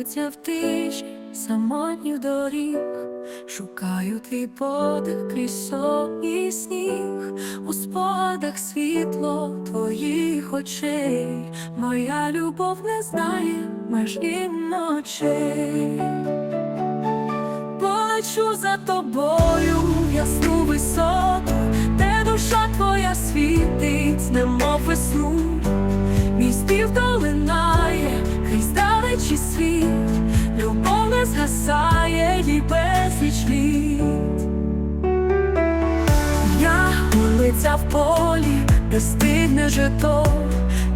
Орлиця в тиші самотніх доріг, шукаю твій подих крізь сон і сніг, у спогадах світло твоїх очей, моя любов не знає меж і ночей. Полечу за тобою ясну висоту, де душа твоя світить, немов весну. Безліч літ. Я улиця в полі, де стигне жито,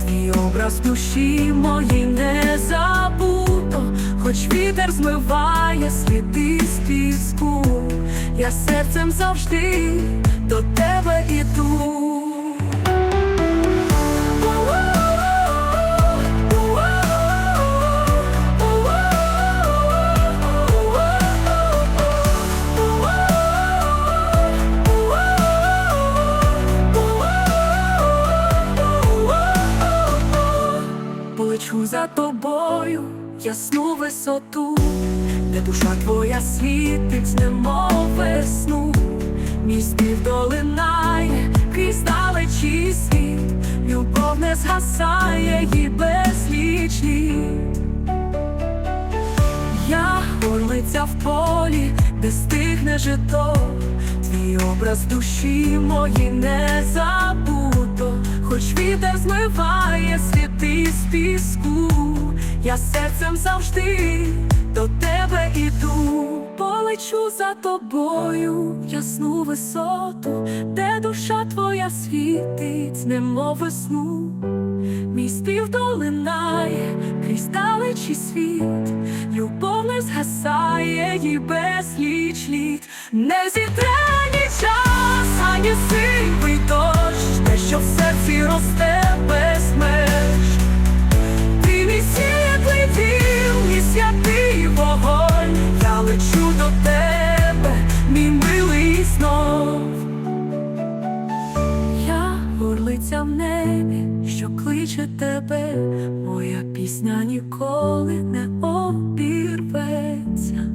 твій образ душі мої не забуто, хоч вітер змиває сліди з піску, я серцем завжди до тебе іду. За тобою ясну висоту, де душа твоя світить, немов весну, мій спів долинає крізь далечі світ, любов не згасає їй безліч літ. Я горлиця в полі, де стигне жито, твій образ душі мої не забуто, хоч вітер змиває піску, я серцем завжди до тебе іду, полечу за тобою ясну висоту, де душа твоя світить, немов весну. Мій спів долинає крізь далечі світ, любов не згасає їй безліч літ, не зітре ні час, ані сивий дощ, тебе, мій милий знов. Я горлиця в небі, що кличе тебе, моя пісня ніколи не обірветься.